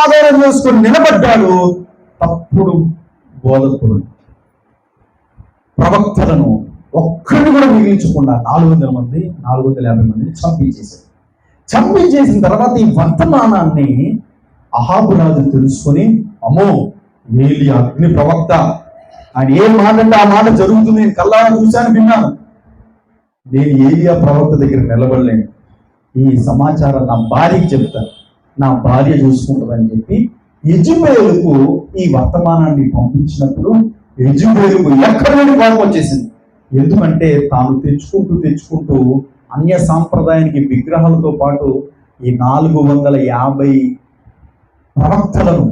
ఆధారం చేసుకుని నిలబడ్డాడు తప్పుడు బోధకుడు. ప్రవక్తలను ఒక్కడిని కూడా మిగిలించకుండా నాలుగు వందల మంది నాలుగు వందల యాభై మందిని చంపించేశారు చంపించేసిన తర్వాత ఈ వర్తమానాన్ని అహాబురాజు తెలుసుకొని అమ్మో ఏలి అగ్ని ప్రవక్త. ఆయన ఏ మాట అంటే ఆ మాట జరుగుతుంది నేను కల్లారా చూశాను విన్నాను. నేను ఏలియా ప్రవక్త దగ్గర నిలబడలేను. ఈ సమాచారం నా భార్యకి చెప్తాను. నా భార్య చూసుకుంటుందని చెప్పి యజుబేలుకు ఈ వర్తమానాన్ని పంపించినప్పుడు యజుబేలుకు ఎక్కడి నుండి కోపం వచ్చేసింది? ఎందుకంటే తాను తెచ్చుకుంటూ తెచ్చుకుంటూ అన్య సాంప్రదాయానికి విగ్రహాలతో పాటు ఈ నాలుగు వందల యాభై ప్రవక్తలను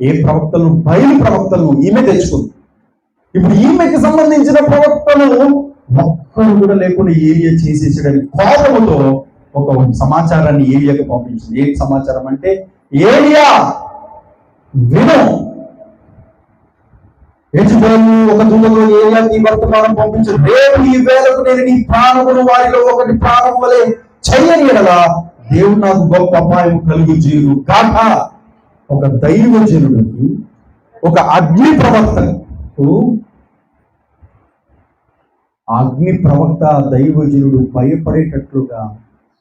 ఏ ప్రవక్తలను బయలు ప్రవక్తలను ఈమె తెచ్చుకుంది. ఇప్పుడు ఈమెకి సంబంధించిన ప్రవక్తలు ఒక్కరు కూడా లేకుండా ఏరియా చేసేసాడని కోపంతో ఒక సమాచారాన్ని ఏరియాకి పంపించింది? ఏం సమాచారం అంటే ఏరియా విను. యజమాను ఒక దుమ్మలో ఏరియాకి వర్తమానం పంపించు రేపు ఈ వేలకు నేను నీ ప్రాణమును వారిలో ఒకటి ప్రాణం వలె చెయ్యని ఎడలా దేవుడు నాకు గొప్ప అపాయం కలిగి చేయను. కాక ఒక దైవజనుడికి ఒక అగ్ని ప్రవక్తకు అగ్ని ప్రవక్త దైవజనుడు భయపడేటట్లుగా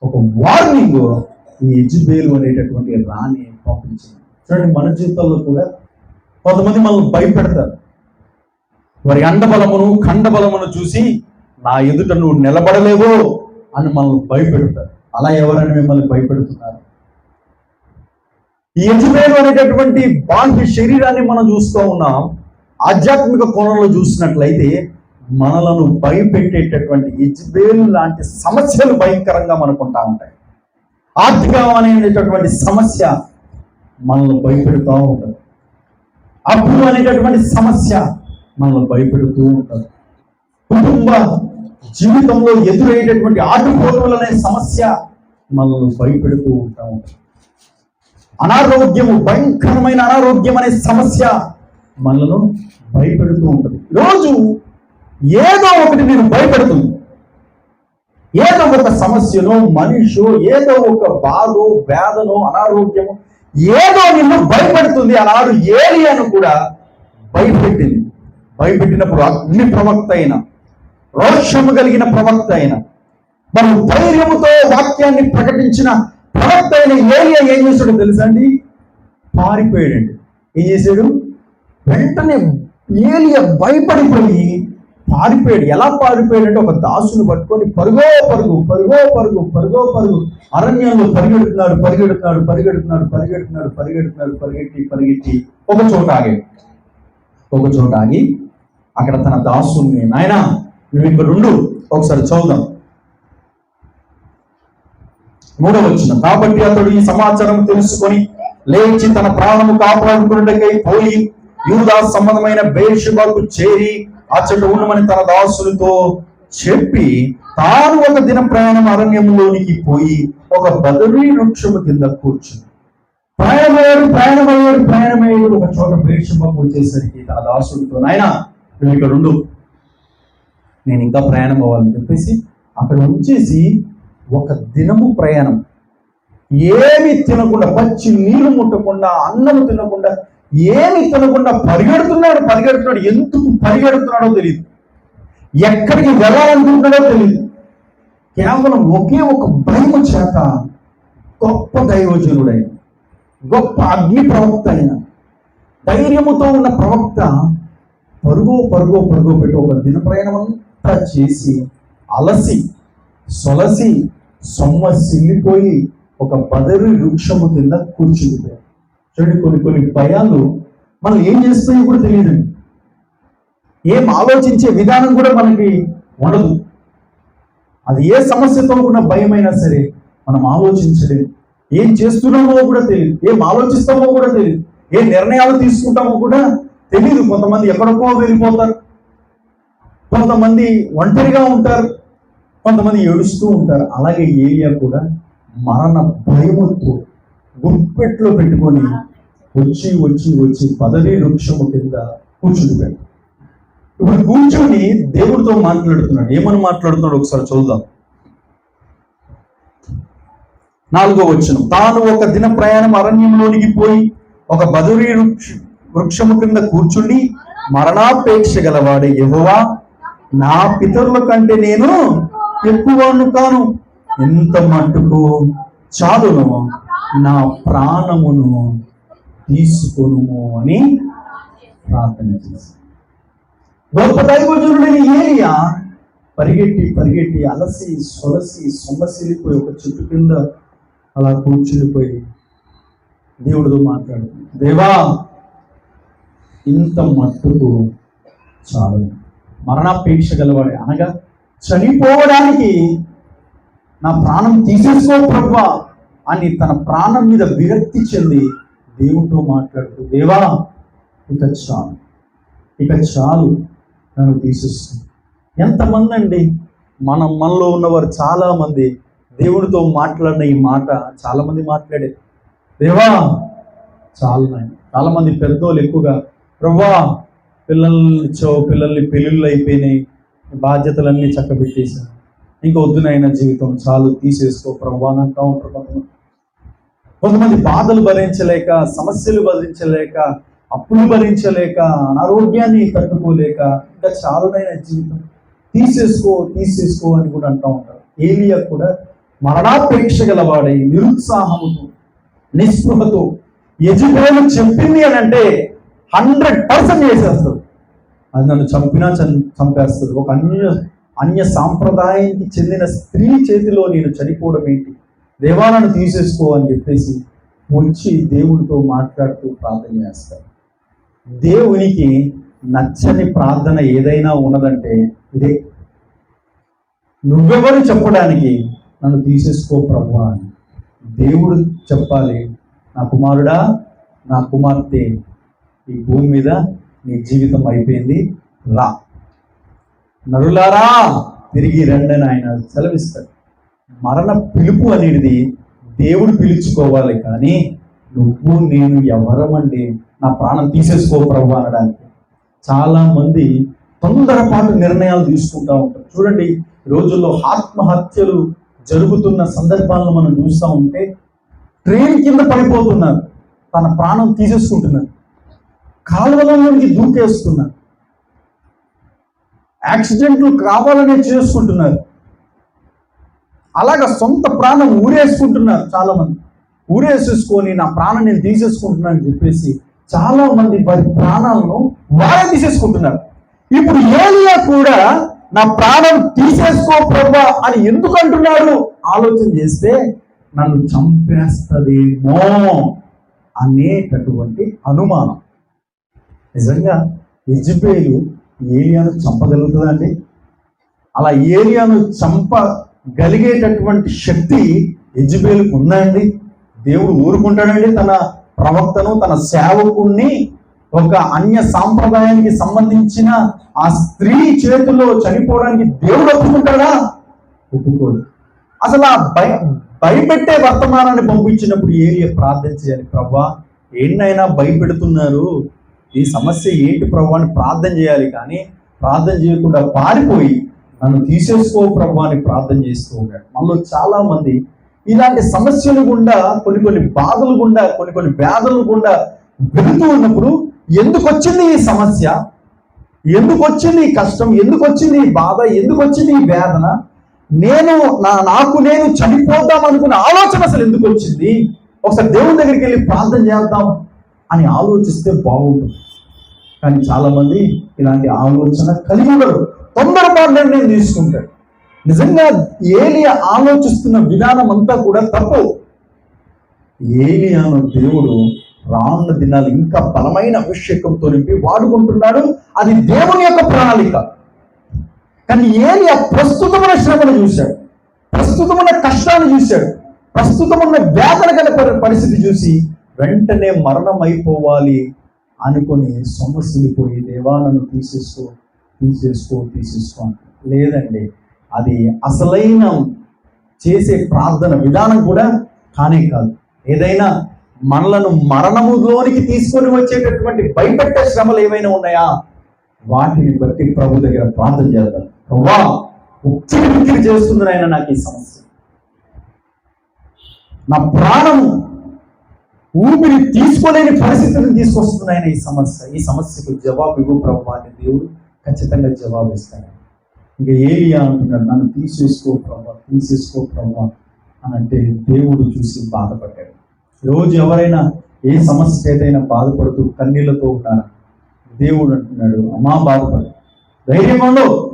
ఒక వార్నింగ్ ఈ ఎజుబేలు అనేటటువంటి రాణి పంపించింది. చూడండి మన జీవితంలో కూడా కొంతమంది మనల్ని భయపెడతారు. వారి అండబలమును ఖండబలమును చూసి నా ఎదుట నువ్వు నిలబడలేవో అని మనల్ని భయపెడతారు. అలా ఎవరైనా మిమ్మల్ని భయపెడుతున్నారు? ఈ యజుబేలు అనేటటువంటి బాహ్య శరీరాన్ని మనం చూస్తూ ఉన్నాం. ఆధ్యాత్మిక కోణంలో చూసినట్లయితే మనలను భయపెట్టేటటువంటి యజ్బేలు లాంటి సమస్యలు భయంకరంగా మనకుంటా ఉంటాయి. ఆర్థికం అనేటటువంటి సమస్య మనల్ని భయపెడుతూ ఉంటుంది. అప్పు అనేటటువంటి సమస్య మనల్ని భయపెడుతూ ఉంటుంది. కుటుంబ జీవితంలో ఎదురయ్యేటటువంటి ఆటుపోటులు అనే సమస్య మనల్ని భయపెడుతూ ఉంటా ఉంటుంది. అనారోగ్యము భయంకరమైన అనారోగ్యం అనే సమస్య మనలను భయపెడుతూ ఉంటుంది. రోజు ఏదో ఒకటి నేను భయపెడుతుంది. ఏదో ఒక సమస్యను మనిషి ఏదో ఒక బాధో వేదనో అనారోగ్యము ఏదో నిన్ను భయపెడుతుంది ఆనాడు ఏలియాను కూడా భయపెట్టింది. భయపెట్టినప్పుడు అగ్ని ప్రవక్త అయిన రోషము కలిగిన ప్రవక్త అయిన మనం ధైర్యముతో వాక్యాన్ని ప్రకటించిన ప్రవక్త అయిన ఏలియా ఏం చేశాడో తెలుసా అండి? పారిపోయాడండి. ఏం చేశాడు? వెంటనే ఏలియా భయపడిపోయి పారిపోయాడు. ఎలా పారిపోయాడంటే ఒక దాసును పట్టుకొని పరుగో పరుగు పరుగో పరుగు పరుగో పరుగు. అరణ్యంలో పరిగెడుతున్నాడు పరిగెడుతున్నాడు పరిగెడుతున్నాడు పరిగెడుతున్నాడు పరిగెడుతున్నాడు పరిగెట్టి పరిగెట్టి ఒక చోట ఆగాడు ఒక చోట ఆగి అక్కడ తన దాసుని నాయన నువ్వు ఇక్కడ రెండు ఒకసారి చదువుదాం. మూడవ వచ్చిన కాబట్టి అతడు ఈ సమాచారం తెలుసుకొని లేచి తన ప్రాణము కాపాడుకున్నకై పోయి యూదా సంబంధమైన బేషుబాకు చేరి ఆ చెట్టు ఉండమని తన దాసులతో చెప్పి తాను ఒక దిన ప్రయాణం అరణ్యంలోనికి పోయి ఒక బదరీ వృక్షము కింద కూర్చుంది. ప్రయాణమయ్యాడు ప్రయాణమయ్యాడు ప్రయాణమయ్యాడు ఒక చోట బేషుబాకు వచ్చేసరికి తన దాసులతో నాయన నువ్వు ఇక్కడ ఉండు. నేను ఇంకా ప్రయాణం అవ్వాలని చెప్పేసి అక్కడ వచ్చేసి ఒక దినము ప్రయాణం. ఏమి తినకుండా పచ్చి నీళ్ళు ముట్టకుండా అన్నం తినకుండా ఏమి తినకుండా పరిగెడుతున్నాడు పరిగెడుతున్నాడు. ఎందుకు పరిగెడుతున్నాడో తెలియదు ఎక్కడికి వెళ్ళాలనుకుంటున్నాడో తెలియదు కేవలం ఒకే ఒక భయము చేత గొప్ప దైవజనుడైన గొప్ప అగ్ని ప్రవక్త అయిన ధైర్యముతో ఉన్న ప్రవక్త పరుగు పరుగు పరుగు పెట్టి ఒక దిన ప్రయాణం అంతా చేసి అలసి సొలసి సొమ్మ సిల్లిపోయి ఒక బదరు వృక్షము కింద కూర్చుండిపోయాడు. చూడండి కొన్ని కొన్ని భయాలు మనం ఏం చేస్తున్నాయో కూడా తెలియదు. ఏం ఆలోచించే విధానం కూడా మనకి ఉండదు. అది ఏ సమస్యతో ఉన్న భయమైనా సరే మనం ఆలోచించలేము. ఏం చేస్తున్నామో కూడా తెలియదు. ఏం ఆలోచిస్తామో కూడా తెలియదు. ఏ నిర్ణయాలు తీసుకుంటామో కూడా తెలియదు. కొంతమంది ఎక్కడికో వెళ్ళిపోతారు. కొంతమంది ఒంటరిగా ఉంటారు. కొంతమంది ఏడుస్తూ ఉంటారు. అలాగే ఏరియా కూడా మరణ భయముతో గుప్పెట్లో పెట్టుకొని వచ్చి వచ్చి వచ్చి పదవీ వృక్షము కింద కూర్చుండిపోయాడు ఇప్పుడు కూర్చొని దేవుడితో మాట్లాడుతున్నాడు. ఏమని మాట్లాడుతున్నాడు ఒకసారి చూద్దాం. నాలుగో వచ్చును తాను ఒక దిన ప్రయాణం అరణ్యంలోనికి పోయి ఒక బదురి వృక్ష- వృక్షము కింద కూర్చుండి మరణాపేక్ష గలవాడే యెహోవా నా పితరుల కంటే నేను ఎక్కువను కాను. ఎంత మట్టుకు చాలును. నా ప్రాణమును తీసుకొనుము అని ప్రార్థన చేశాను. గొప్ప దైవజనుడైన ఏలియా పరిగెట్టి పరిగెట్టి అలసి సొలసి సొమ్మసిలిపోయి ఒక చెట్టు కింద అలా కూర్చునిపోయి దేవుడితో మాట్లాడు దేవా ఇంత మట్టుకు చాలు. మరణాపేక్ష గలవాడే అనగా చనిపోవడానికి నా ప్రాణం తీసేసుకో ప్రభా అని తన ప్రాణం మీద విరక్తి చెంది దేవుడితో మాట్లాడుతూ దేవా ఇక చాలు. ఇక చాలు. నన్ను తీసేస్తుంది ఎంతమంది అండి? మన మనలో ఉన్నవారు చాలామంది దేవుడితో మాట్లాడిన ఈ మాట చాలామంది మాట్లాడే దేవా చాలు నాయన. చాలా పెద్దోళ్ళు ఎక్కువగా ప్రభా పిల్లల్ని ఇచ్చావు పిల్లల్ని పెళ్ళిళ్ళు అయిపోయినాయి. బాధ్యతలన్నీ చక్కబెట్టేశాను. ఇంక వద్దునైన జీవితం చాలు తీసేసుకో ప్రభా అని అంటూ ఉంటారు కొంతమంది. కొంతమంది బాధలు భరించలేక సమస్యలు భరించలేక అప్పులు భరించలేక అనారోగ్యాన్ని తట్టుకోలేక ఇంకా చాలునైన జీవితం తీసేసుకో తీసేసుకో అని కూడా అంటూ ఉంటారు. ఏలియా కూడా మరణాపేక్ష గలవాడై నిరుత్సాహముతో నిస్పృహతో యజమాను చెప్పింది అని అంటే హండ్రెడ్ పర్సెంట్ చేసేస్తాడు. అది నన్ను చంపినా చం- చంపేస్తుంది ఒక అన్య అన్య సాంప్రదాయానికి చెందిన స్త్రీ చేతిలో నేను చనిపోవడం ఏంటి? దేవాలను తీసేసుకో అని చెప్పేసి వచ్చి దేవుడితో మాట్లాడుతూ ప్రార్థన చేస్తారు దేవునికి నచ్చని ప్రార్థన ఏదైనా ఉన్నదంటే ఇదే. నువ్వెవరు చెప్పడానికి నన్ను తీసేసుకో ప్రభు అని. దేవుడు చెప్పాలి నా కుమారుడా నా కుమార్తె ఈ భూమి మీద నీ జీవితం అయిపోయింది రా. నరులారా తిరిగి రండి అని ఆయన సెలవిస్తాడు. మరణ పిలుపు అనేది దేవుడు పిలుచుకోవాలి కానీ నువ్వు నేను ఎవరమండి? నా ప్రాణం తీసేసుకో ప్రభు అనడానికి. చాలామంది తొందరపాటు నిర్ణయాలు తీసుకుంటా ఉంటారు. చూడండి రోజుల్లో ఆత్మహత్యలు జరుగుతున్న సందర్భాలను మనం చూస్తూ ఉంటే ట్రైన్ కింద పడిపోతున్నారు. తన ప్రాణం తీసేసుకుంటున్నారు. కాలువలలోనికి దూకేస్తున్నారు. యాక్సిడెంట్లు కావాలనే చేసుకుంటున్నారు అలాగ సొంత ప్రాణం ఊరేసుకుంటున్నారు చాలామంది. ఊరేసేసుకొని నా ప్రాణం నేను తీసేసుకుంటున్నాను అని చెప్పేసి చాలామంది వారి ప్రాణాలను వారే తీసేసుకుంటున్నారు. ఇప్పుడు ఏలియా కూడా నా ప్రాణం తీసేసుకో ప్రభా అని ఎందుకు అంటున్నాడు? ఆలోచన చేస్తే నన్ను చంపేస్తదేమో అనేటటువంటి అనుమానం. నిజంగా యజ్బేలు ఏలియాను చంపగలుగుతుందండి అలా ఏలియాను చంపగలిగేటటువంటి శక్తి యజ్బేలుకు ఉందండి దేవుడు ఊరుకుంటాడండి తన ప్రవక్తను తన సేవకుణ్ణి ఒక అన్య సాంప్రదాయానికి సంబంధించిన ఆ స్త్రీ చేతుల్లో చనిపోవడానికి దేవుడు ఒప్పుకుంటాడా? ఒప్పుకోడు. అసలు ఆ భయ భయపెట్టే వర్తమానాన్ని పంపించినప్పుడు ఏలియా ప్రార్థన చేయాలి ప్రభా ఏంటైనా భయపెడుతున్నారు? ఈ సమస్య ఏంటి ప్రభు అని ప్రార్థన చేయాలి కానీ ప్రార్థన చేయకుండా పారిపోయి నన్ను తీసేసుకో ప్రభు అని ప్రార్థన చేస్తూ ఉన్నాడు. మనలో చాలా మంది ఇలాంటి సమస్యలు గుండా కొన్ని కొన్ని బాధలు గుండా కొన్ని కొన్ని వ్యాధులు గుండా వెళుతూ ఉన్నప్పుడు ఎందుకు వచ్చింది ఈ సమస్య? ఎందుకు వచ్చింది ఈ కష్టం? ఎందుకు వచ్చింది ఈ బాధ? ఎందుకు వచ్చింది ఈ వేదన? నేను నా నాకు నేను చనిపోదాం అనుకున్న ఆలోచన అసలు ఎందుకు వచ్చింది? ఒకసారి దేవుని దగ్గరికి వెళ్ళి ప్రార్థన చేద్దాం. అని ఆలోచిస్తే బాగుంటుంది. కానీ చాలా మంది ఇలాంటి ఆలోచన కలిగి ఉండరు. తొందరగా నిర్ణయం తీసుకుంటాడు నిజంగా ఏలియా ఆలోచిస్తున్న విధానం అంతా కూడా తప్పు. ఏలియాను దేవుడు రానున్న దినాలు ఇంకా బలమైన అభిషేకంతో నింపి వాడుకుంటున్నాడు. అది దేవుని యొక్క ప్రణాళిక. కానీ ఏలియా ప్రస్తుతమైన శ్రమను చూశాడు. ప్రస్తుతమున్న కష్టాన్ని చూశాడు. ప్రస్తుతమున్న వేదన గల పరిస్థితి చూసి వెంటనే మరణం అయిపోవాలి అనుకొని సమస్యలు దేవా నన్ను తీసేసుకో తీసేసుకో తీసేసుకో లేదండి అది అసలైన చేసే ప్రార్థన విధానం కూడా కానే కాదు. ఏదైనా మనలను మరణములోనికి తీసుకొని వచ్చేటటువంటి భయపెట్టే శ్రమలు ఏమైనా ఉన్నాయా? వాటిని బట్టి ప్రభు దగ్గర ప్రార్థన చేద్దాం. వా ఉక్కిరి ఉక్కిరి చేస్తుంది నాయన నాకు ఈ సమస్య. నా ప్రాణము ఊపిరి తీసుకోలేని పరిస్థితిని తీసుకొస్తుంది ఆయన ఈ సమస్య. ఈ సమస్యకు జవాబు ఇవ్వు ప్రభు అని దేవుడు ఖచ్చితంగా జవాబు ఇస్తాడు. ఇంకా ఏలియా అంటున్నాడు నన్ను తీసేసుకో ప్రభా తీసేసుకో ప్రభా అని అంటే దేవుడు చూసి బాధపడ్డాడు. రోజు ఎవరైనా ఏ సమస్య ఏదైనా బాధపడుతూ కన్నీళ్ళతో ఉన్నారా దేవుడు అంటున్నాడు అమ్మా బాధపడు. ధైర్యం ఉండు.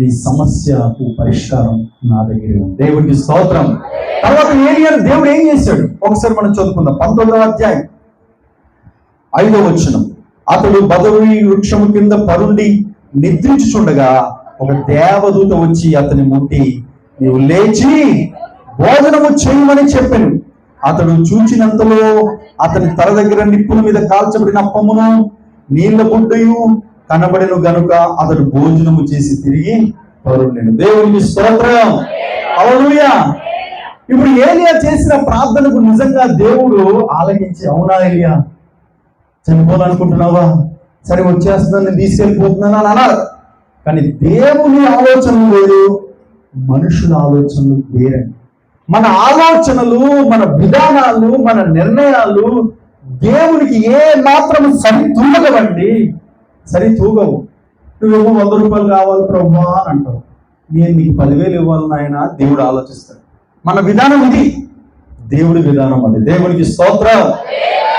నీ సమస్యకు పరిష్కారం నా దగ్గర ఉంది. దేవుడికి స్తోత్రం. తర్వాత ఏలియా దేవుడు ఏం చేశాడు? ఒకసారి మనం చదువుకుందాం. పంతొమ్మిదవ అధ్యాయం. ఐదో వచనం. అతడు బదవి వృక్షము కింద పరుండి నిద్రించుచుండగా ఒక దేవదూత వచ్చి అతని ముట్టి నీవు లేచి భోజనము చేయమని చెప్పాను. అతడు చూచినంతలో అతని తల దగ్గర నిప్పుల మీద కాల్చబడిన అప్పమును నీళ్ళ బుడ్డయు కనబడిను గనుక అతడు భోజనము చేసి తిరిగి పరుండెను దేవునికి స్తోత్రం. హల్లెలూయా. ఇప్పుడు ఏలియా చేసిన ప్రార్థనకు నిజంగా దేవుడు ఆలకించి అవునా ఏలియా? చనిపోవాలనుకుంటున్నావా? సరే వచ్చేస్తున్నాను తీసుకెళ్ళిపోతున్నాను అని అన్నారు. కానీ దేవుని ఆలోచన లేదు మనుషుల ఆలోచనలు వేరండి మన ఆలోచనలు మన విధానాలు మన నిర్ణయాలు దేవునికి ఏ మాత్రం సరి తూగవండి సరి తూగవు. నువ్వేమో వంద రూపాయలు కావాలి ప్రభా అని అంటావు. నేను నీకు పదివేలు ఇవ్వాలి నాయన దేవుడు ఆలోచిస్తాడు. మన విధానం ఇది. దేవుడి విధానం అది. దేవునికి స్తోత్ర.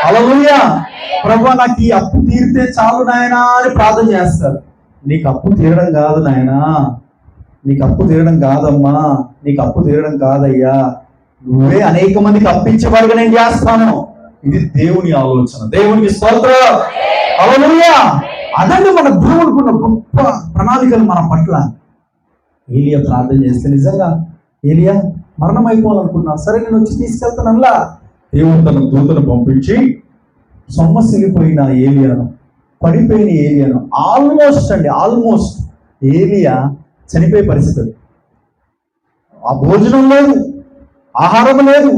అలలుయా ప్రభా నాకు ఈ అప్పు తీరితే చాలు నాయనా అని ప్రార్థన చేస్తారు నీకు అప్పు తీరడం కాదు నాయనా. నీకు అప్పు తీరడం కాదమ్మా. నీకు అప్పు తీరడం కాదయ్యా. నువ్వే అనేక మందికి అప్పించేవాడుగా నేను చేస్తాను. ఇది దేవుని ఆలోచన. దేవునికి స్తోత్ర. అలలుయా అదండి మన దేవుడికి ఉన్న గొప్ప ప్రణాళికలు మన పట్ల. ఏలియా ప్రార్థన చేస్తే నిజంగా ఏలియా మరణం అయిపోవాలనుకున్నా సరే నేను వచ్చి తీసుకెళ్తానల్లా? దేవుడు తన దూతను పంపించి సొమ్మసిలిపోయిన ఏలియాను పడిపోయిన ఏలియాను ఆల్మోస్ట్ అండి ఆల్మోస్ట్ ఏలియా చనిపోయే పరిస్థితి. ఆ భోజనం లేదు ఆహారం లేదు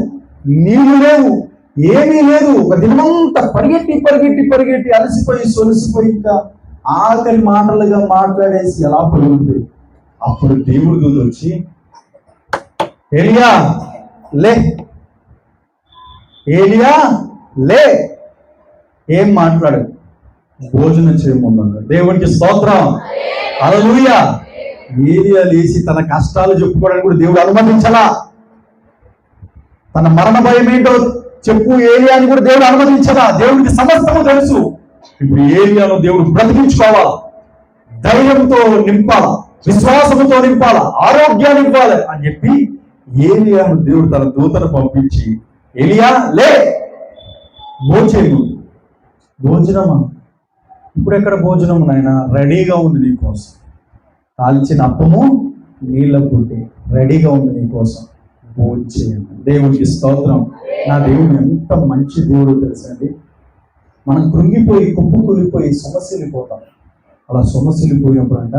నీళ్ళు లేవు ఏమీ లేదు. ఒక దినమంతా పరిగెట్టి పరిగెట్టి పరిగెట్టి అలసిపోయి సొలసిపోయి ఇంకా ఆకలి మాటలుగా మాట్లాడేసి ఎలా పడుతుంది అప్పుడు దేవుడి దూత వచ్చి ఏలియా లే. ఏలియా లే. ఏం మాట్లాడు? భోజనం చేయమన్నాడు. దేవునికి స్తోత్రం. అలలుయా ఏలియా లేచి తన కష్టాలు చెప్పుకోవడానికి కూడా దేవుడు అనుమతించలా. తన మరణ భయం ఏంటో చెప్పు ఏలియా అని కూడా దేవుడు అనుమతించదా? దేవుడికి సమస్తము తెలుసు. ఇప్పుడు ఏలియాను దేవుడు బ్రతికించుకోవాలా? ధైర్యంతో నింపాలా? విశ్వాసముతో నింపాలా? ఆరోగ్యాన్ని ఇవ్వాలి అని చెప్పి ఏలియాను దేవుడు తన దూతను పంపించి ఏలియా లే! భోజనం భోజనమా? ఇప్పుడు ఎక్కడ భోజనం నాయన? రెడీగా ఉంది నీకోసం కాల్చిన అప్పము నీళ్ళ పుట్టి రెడీగా ఉంది నీకోసం భోజనం దేవునికి స్తోత్రం. నా దేవుడు ఎంత మంచి దేవుడు తెలుసండి. మనం కృంగిపోయి కుప్పు కూలిపోయి సొమసిల్లిపోతాం అలా సమస్యలు పోయినప్పుడంట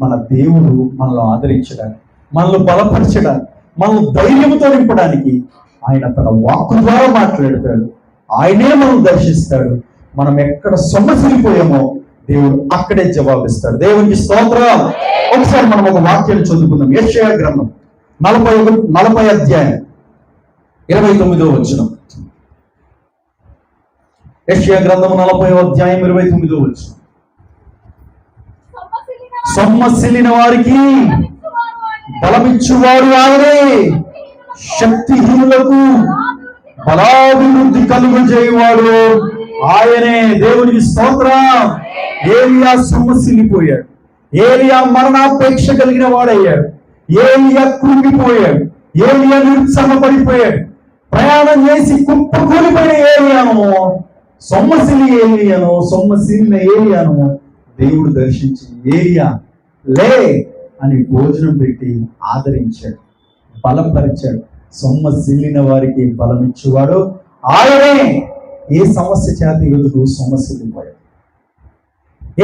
మన దేవుడు మనల్ని ఆదరించడానికి మనల్ని బలపరచడానికి మనల్ని ధైర్యంతో నింపడానికి ఆయన తన వాక్కు ద్వారా మాట్లాడతాడు. ఆయనే మనం దర్శిస్తాడు. మనం ఎక్కడ సొమ్మసిల్లిపోయామో దేవుడు అక్కడే జవాబిస్తాడు. దేవునికి స్తోత్రం. ఒకసారి మనం ఒక వాక్యం చదువుకుందాం. యెషయా గ్రంథం నలభై ఒకటి నలభై అధ్యాయం. ఇరవై తొమ్మిదో వచ్చిన యష్యా గ్రంథము నలభై అధ్యాయం ఇరవై తొమ్మిదో వచ్చిన సమ్మసిలిన వారికి బలమిచ్చువారు ఆయనే శక్తిహీనులకు బలాభివృద్ధి కలుగు చేయవాడు ఆయనే. దేవునికి స్తోత్రం. ఏలియా సొమ్మసిల్లిపోయాడు. ఏలియా మరణాపేక్ష కలిగిన వాడయ్యాడు. ఏలియా కృంగిపోయాడు. ఏలియా నిరుత్సాహపడిపోయాడు ప్రయాణం చేసి కుప్పకూలిపోయిన ఏలియాను సొమ్మసిల్లి ఏలియాను సొమ్మసిల్లిన ఏలియాను దేవుడు దర్శించిన ఏలియా లే అని భోజనం పెట్టి ఆదరించాడు బలపరిచాడు. సొమ్మసిల్లిన వారికి బలమిచ్చేవాడు. ఆయనే ఏ సమస్య చేత ఎదుగు నువ్వు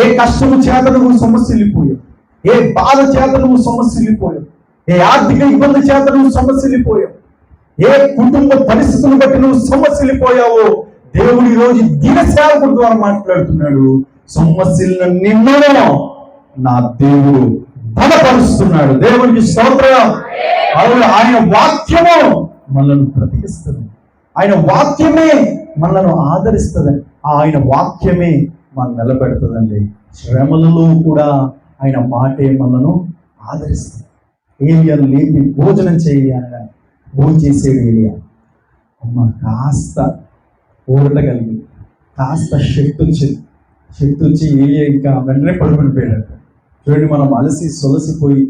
ఏ కష్టము చేత నువ్వు సొమ్మసిల్లిపోయావు? ఏ బాధ చేత నువ్వు సొమ్మసిల్లిపోయావు? ఏ ఆర్థిక ఇబ్బంది చేత నువ్వు సొమ్మసిల్లిపోయావు? ఏ కుటుంబ పరిస్థితులు బట్టి నువ్వు సొమ్మసిల్లిపోయావో దేవుడు ఈరోజు రోజు దిన సేవకుడు ద్వారా మాట్లాడుతున్నాడు. సమస్యలను నిన్ను నా దేవుడు బలపరుస్తున్నాడు. దేవునికి స్తోత్రం. అవును ఆయన వాక్యము మనల్ని బ్రతికిస్తుంది ఆయన వాక్యమే మనల్ని ఆదరిస్తుంది. ఆయన వాక్యమే మనం నిలబెడుతుందండి. శ్రమలలో కూడా ఆయన మాటే మనను ఆదరిస్తుంది. ఏలియాను లేపి భోజనం చేయాలి భోజనం చేసేది ఏలియా అమ్మ కాస్త కలిగి కాస్త శక్తి వచ్చింది శక్తి వచ్చి ఏలియా ఇంకా వెంటనే పడుకుని పోయాడు చూడండి మనం అలసి సొలసిపోయి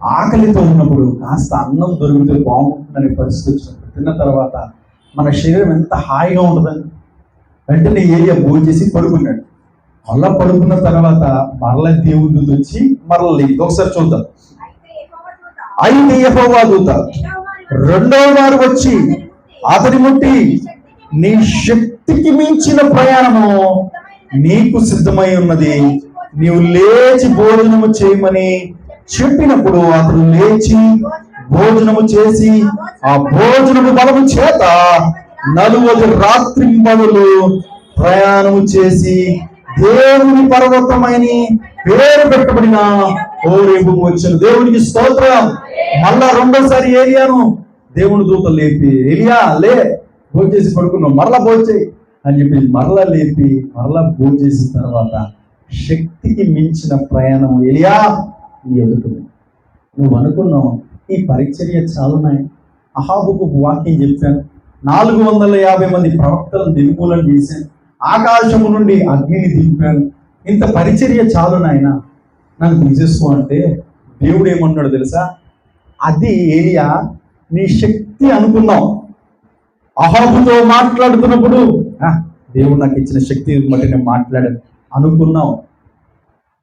ఆకలితో ఉన్నప్పుడు కాస్త అన్నం దొరికితే బాగుంటుందనే పరిస్థితి వచ్చినప్పుడు తిన్న తర్వాత మన శరీరం ఎంత హాయిగా ఉంటుందని వెంటనే ఏరియా భోజనం చేసి పడుకున్నాడు. మళ్ళా పడుకున్న తర్వాత మరల దేవుడు వచ్చి మరల లేదు ఒకసారి చూద్దాం. అయితే యెహోవా దూత. అయితే యెహోవా దూత. రెండవ వారు వచ్చి అతని ముట్టి నీ శక్తికి మించిన ప్రయాణము నీకు సిద్ధమై ఉన్నది. నీవు లేచి భోజనము చేయమని చెప్పినప్పుడు అతడు లేచి భోజనము చేసి ఆ భోజనము బలము చేత నలువది రాత్రింబడులు ప్రయాణము చేసి దేవుని పర్వతమైన పేరు పెట్టబడిన ఓరేపు వచ్చిన దేవునికి స్తోత్రం. మళ్ళా రెండోసారి ఏలియాను దేవుని దూత లేపి ఏలియా లే భోజేసి పడుకున్నావు మరలా భోజేయి అని చెప్పి మరలా లేపి మరలా భోజేసిన తర్వాత శక్తికి మించిన ప్రయాణం ఏలియా నీ ఎదుట నువ్వు అనుకున్నావు ఈ పరిచర్య చాలున్నాయి. అహాబుకు వాక్యం చెప్పాను. నాలుగు వందల యాభై మంది ప్రవక్తలను నిర్మూలన చేశాను. ఆకాశము నుండి అగ్నిని దింపాను. ఇంత పరిచర్య చాలు నాయన. నాకు తీసేసుకో అంటే దేవుడు ఏమన్నాడు తెలుసా? అది ఏలియా నీ శక్తి అనుకున్నావు అహాబుతో మాట్లాడుతున్నప్పుడు "ఆ, దేవుడు నాకు ఇచ్చిన శక్తి మట్టి నేను మాట్లాడాను. అనుకున్నాం.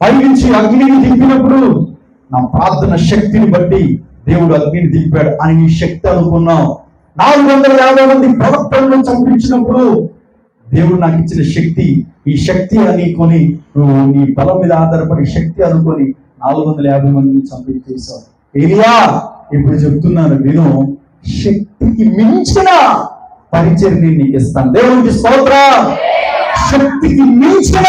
పైనుంచి అగ్నిని దింపినప్పుడు నా ప్రార్థన శక్తిని బట్టి దేవుడు అగ్నిని దింపాడు అని నీ శక్తి అనుకున్నాం. నాలుగు వందల యాభై మంది ప్రవక్తలను చంపించినప్పుడు దేవుడు నాకు ఇచ్చిన శక్తి ఈ శక్తి అనుకొని నువ్వు నీ బలం మీద ఆధారపడి శక్తి అనుకొని నాలుగు వందల యాభై మందిని చంపించేశావు ఏలియా ఇప్పుడు చెప్తున్నాను విను శక్తికి మించిన పరిచర్ని నీకు ఇస్తాను. దేవునికి స్తోత్ర. శక్తికి మించిన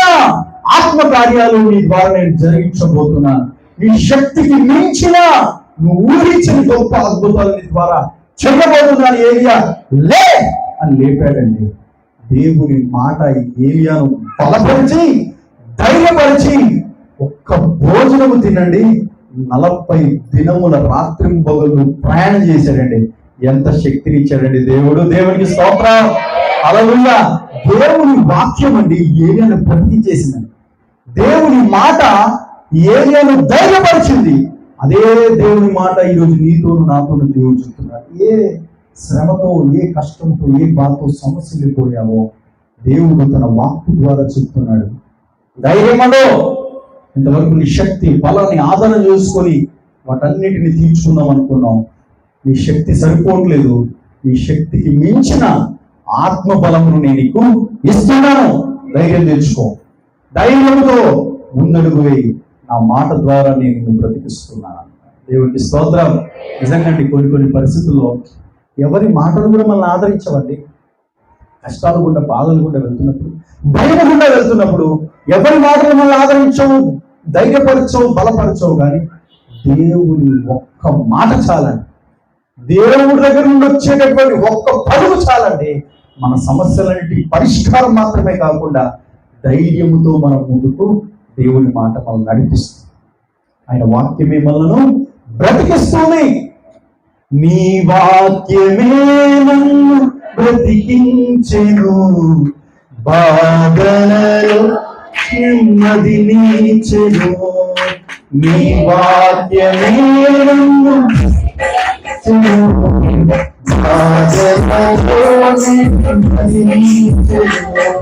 ఆత్మ కార్యాలు నీ ద్వారా నేను జరిగించబోతున్నాను. నీ శక్తికి మించిన నువ్వు ఊహించిన గొప్ప అద్భుతాల ద్వారా చెయ్యబోతున్నాను ఏరియా లే అని లేపాడండి. దేవుని మాట ఏలియాను బలపరిచి ధైర్యపరిచి ఒక్క భోజనము తినండి. నలభై దినముల రాత్రింబగళ్ళు ప్రయాణం చేశాడండి. ఎంత శక్తిని ఇచ్చాడండి దేవుడు. దేవునికి స్తోత్రం. అలలుగా దేవుని వాక్యం అండి ఏలియాను బ్రతికించేసిందండి దేవుని మాట ఏలియాను ధైర్యపరిచింది. అదే దేవుని మాట ఈరోజు నీతో నాతో దేవుడు చెప్తున్నాడు ఏ శ్రమతో ఏ కష్టంతో ఏ బాధతో సమస్యలు పోయావో దేవుడు తన వాక్కు ద్వారా చెప్తున్నాడు. ధైర్యమలో ఇంతవరకు నీ శక్తి బలాన్ని ఆదరణ చేసుకొని వాటన్నిటిని తీర్చుకుందాం అనుకున్నాం. నీ శక్తి సరిపోవట్లేదు. నీ శక్తికి మించిన ఆత్మ బలమును నేను నీకు ఇస్తున్నాను. ధైర్యం తెచ్చుకో. ధైర్యంతో ముందడుగు వేయి. నా మాట ద్వారా నేను బ్రతికిస్తున్నాను. దేవుడికి స్తోత్రం. నిజంగా కొన్ని కొన్ని పరిస్థితుల్లో ఎవరి మాటలు కూడా మనల్ని ఆదరించవండి. కష్టాలు గుండా బాధలు గుండా వెళ్తున్నప్పుడు భయం గుండా వెళ్తున్నప్పుడు ఎవరి మాటలు మనల్ని ఆదరించవు ధైర్యపరచవు బలపరచవు కానీ దేవుని ఒక్క మాట చాలండి. దేవుడి దగ్గర నుండి వచ్చేటటువంటి ఒక్క పరుగు చాలండి. మన సమస్యలన్నిటి పరిష్కారం మాత్రమే కాకుండా ధైర్యముతో మనం ముందుకు దేవుని మాట మనం నడిపిస్తుంది. ఆయన వాక్యమే మనను బ్రతికిస్తుంది. నీ వాక్యమే నన్ను బ్రతికించెను బాధలలో నెమ్మది నీచెను నీ వాక్యమే నన్ను బ్రతికించెను. బాధలలో నెమ్మది నీచెను.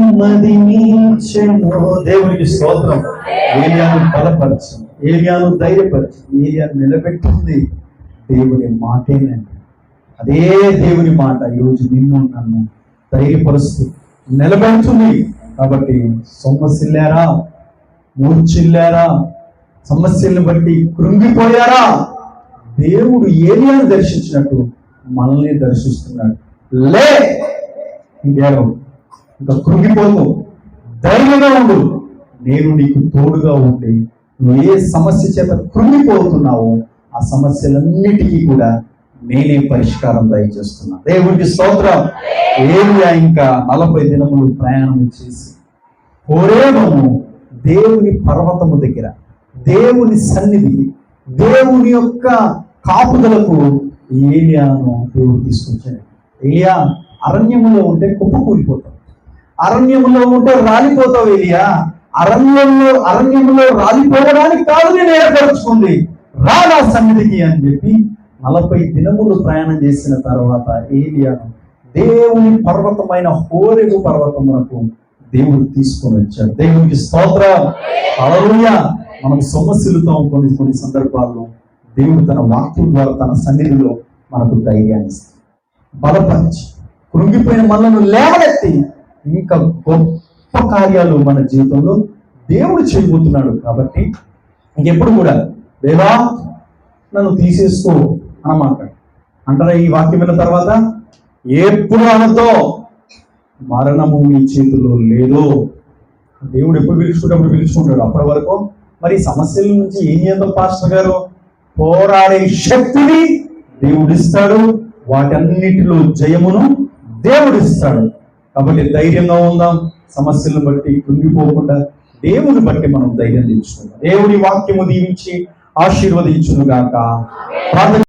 నెమ్మది నీచెను దేవునికి స్తోత్రం. ఏలియాను బలపరచు. ఏలియాను ధైర్యపరచు. ఏలియాను నిలబెట్టింది దేవుని మాటేనండి అదే దేవుని మాట ఈరోజు నిన్ను నన్ను ధైర్యపరుస్తూ నిలబెడుతుంది. కాబట్టి సొమ్మసిల్లారా మూర్చిల్లారా సమస్యలను బట్టి కృంగిపోయారా? దేవుడు ఏలియాను దర్శించినట్టు మనల్ని దర్శిస్తున్నాడు. లే! ఇంకేమో ఇంకా కృంగిపోతూ ధైర్యంగా ఉండు. నేను నీకు తోడుగా ఉండి నువ్వు ఏ సమస్య చేత కృంగిపోతున్నావో ఆ సమస్యలన్నిటికీ కూడా నేనే పరిష్కారం దయచేస్తున్నా. దేవుడికి స్తోత్రం. ఏలియా ఇంకా నలభై దినములు ప్రయాణం చేసి హోరేమము దేవుని పర్వతము దగ్గర దేవుని సన్నిధి దేవుని యొక్క కాపుదలకు ఏలియాను దేవుడు తీసుకొచ్చాడు. ఏలియా అరణ్యములో ఉంటే కుప్పకూలిపోతావు. అరణ్యంలో ఉంటే రాలిపోతావు ఏలియా. అరణ్యంలో అరణ్యంలో రాలిపోవడానికి కాదు నేను ఏర్పరచుకుంది. రా నా సన్నిధికి అని చెప్పి నలభై దినములు ప్రయాణం చేసిన తర్వాత ఏలియాను దేవుని పర్వతమైన హోరెగు పర్వతమునకు దేవుడు తీసుకొని వచ్చాడు. దేవునికి స్తోత్రం. అలరుయ మనకు సమస్యలతో కొన్ని కొన్ని సందర్భాల్లో దేవుడు తన వాక్యం ద్వారా తన సన్నిధిలో మనకు ధైర్యాన్ని ఇస్తాడు. బలపరిచి కృంగిపోయిన మనలను లేవనెత్తి ఇంకా గొప్ప కార్యాలు మన జీవితంలో దేవుడు చేయబోతున్నాడు కాబట్టి ఇంకెప్పుడు కూడా దేవా నన్ను తీసేసుకో అన్నమాట అంటారా ఈ వాక్యం విన్న తర్వాత? ఎప్పుడు అనతో మరణము మీ చేతిలో లేదు. దేవుడు ఎప్పుడు పిలుచుకుంటే పిలుచుకుంటాడు. అప్పటి వరకు మరి సమస్యల నుంచి ఏం చేద్దాం పాస్టర్ గారు? పోరాడే శక్తిని దేవుడిస్తాడు. వాటన్నిటిలో జయమును దేవుడిస్తాడు. కాబట్టి ధైర్యంగా ఉందాం. సమస్యలను బట్టి కృంగిపోకుండా దేవుని బట్టి మనం ధైర్యం తెచ్చుకుందాం. దేవుని వాక్యము దీవించి ఆశీర్వదించును గాక ప్రార్థన